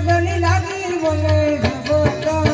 রজনী লাগি বলে ভগত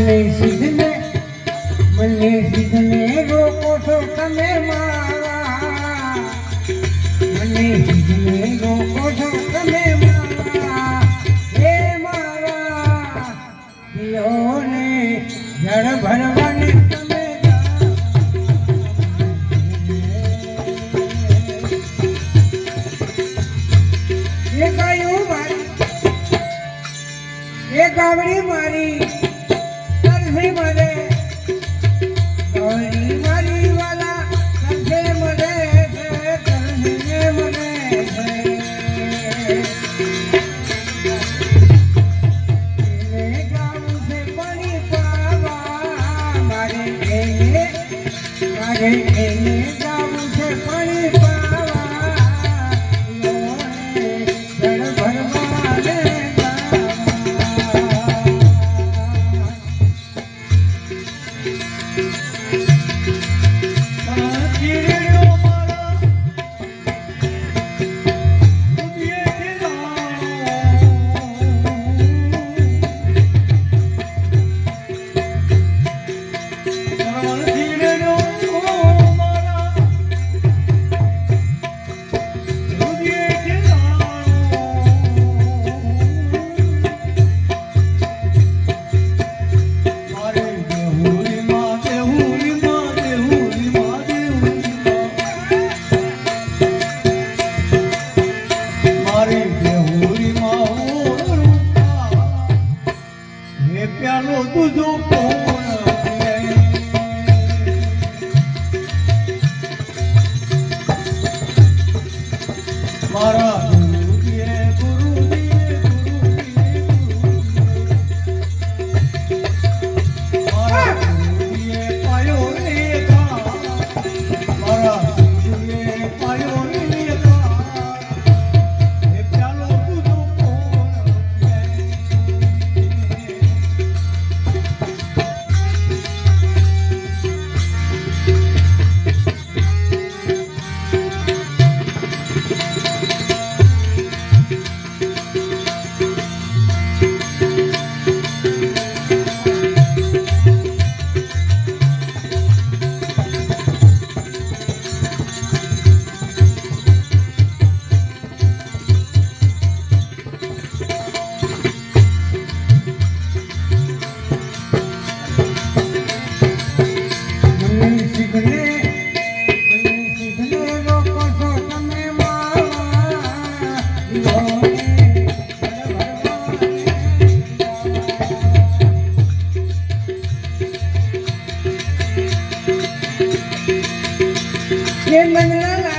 મને સીધને મને સીધને રોકો છો તમે મારા. મને સીધને રોકો છો તમે Hey, hey, hey. ಏನ್ ನಂಗೆ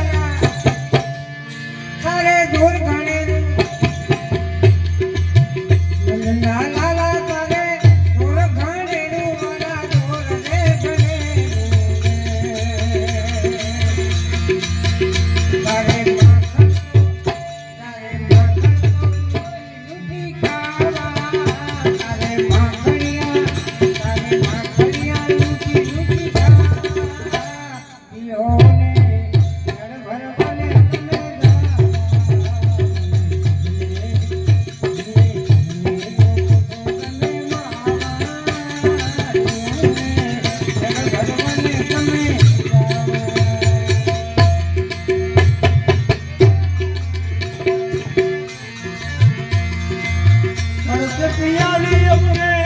સરસ પિયારી અમને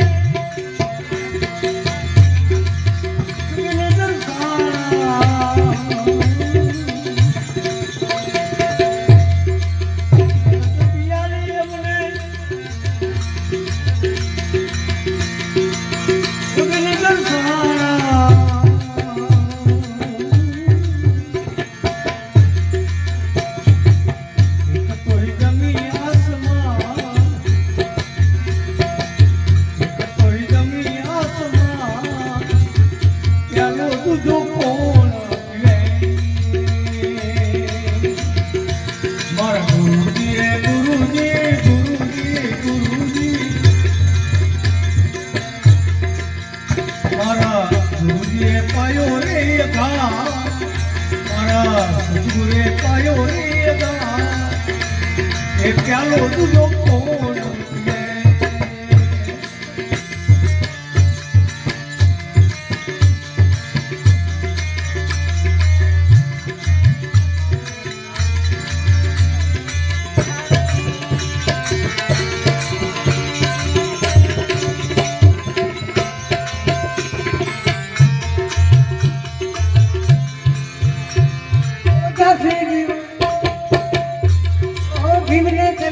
બીજું કોણ લે મારા ગુરુજી રે ગુરુજી ગુરુજી ગુરુજી. કોણ Give it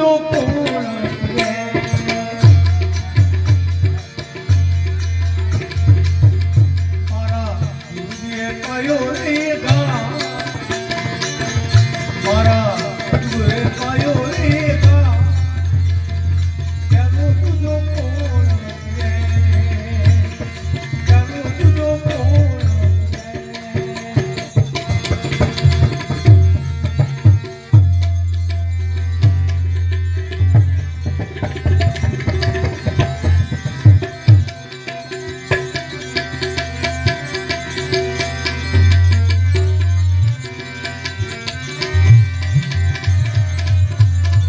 no